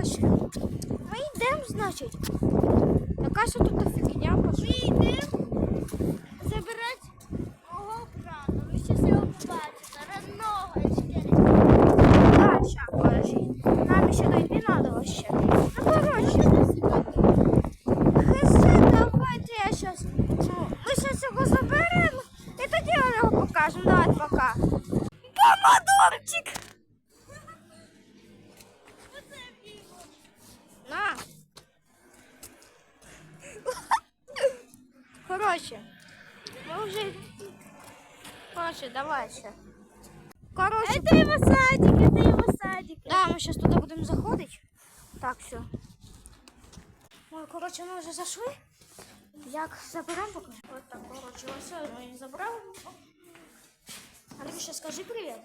коротше, ми йдемо, значить. Якась тут фігня пошла. Ми йдемо забирати мого брата. Ви щас його побачите. Родного Да, ща, подожди. Нам ще дойти надо вообще. Ну, коротше. Хз, давайте я сейчас... Ну, ми сейчас його заберемо і тоді його покажемо. Давай, пока. Помодорчик! Короче, мы уже... Короче, давай ще. Короче, Це його садик, це його садик. Да, ми зараз туди будемо заходити. Так, все. Ой, коротше, ми вже зайшли. Як заберемо, покажи. От так, коротше, ось ми її забрали. Андрюша, скажи привіт.